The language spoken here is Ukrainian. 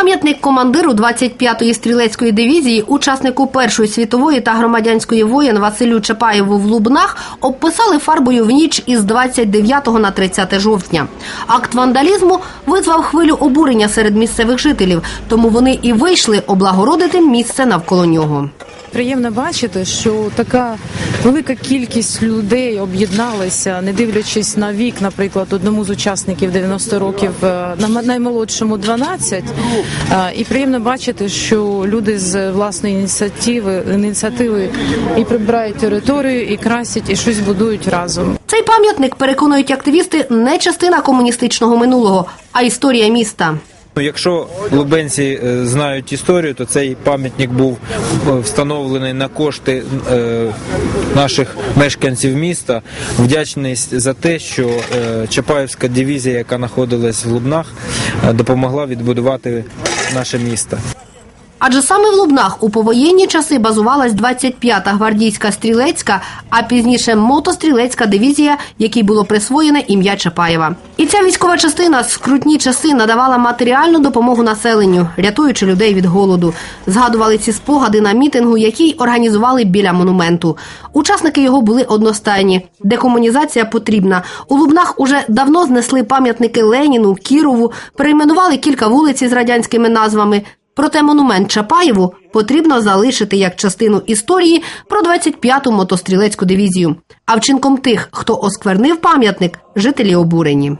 Пам'ятник командиру 25-ї стрілецької дивізії, учаснику Першої світової та громадянської воєн Василю Чапаєву в Лубнах обписали фарбою в ніч із 29 на 30 жовтня. Акт вандалізму визвав хвилю обурення серед місцевих жителів, тому вони і вийшли облагородити місце навколо нього. Приємно бачити, що така велика кількість людей об'єдналися, не дивлячись на вік, наприклад, одному з учасників 90 років, е, на наймолодшому 12. Е, І приємно бачити, що люди з власної ініціативи ініціативи і прибирають територію, і красять, і щось будують разом. Цей пам'ятник, переконують активісти, не частина комуністичного минулого, а історія міста. Ну, Якщо лубенці е, знають історію, то цей пам'ятник був е, встановлений на кошти е, наших мешканців міста. Вдячний за те, що Чапаївська дивізія, яка знаходилась в Лубнах, допомогла відбудувати наше місто. Адже саме в Лубнах у повоєнні часи базувалась 25-та гвардійська стрілецька, а пізніше мотострілецька дивізія, якій було присвоєне ім'я Чапаєва. І ця військова частина в скрутні часи надавала матеріальну допомогу населенню, рятуючи людей від голоду. Згадували ці спогади на мітингу, який організували біля монументу. Учасники його були одностайні. Декомунізація потрібна. У Лубнах уже давно знесли пам'ятники Леніну, Кірову, перейменували кілька вулиць з радянськими назвами. Проте монумент Чапаєву потрібно залишити як частину історії про 25-ту мотострілецьку дивізію. А вчинком тих, хто осквернив пам'ятник, жителі обурені.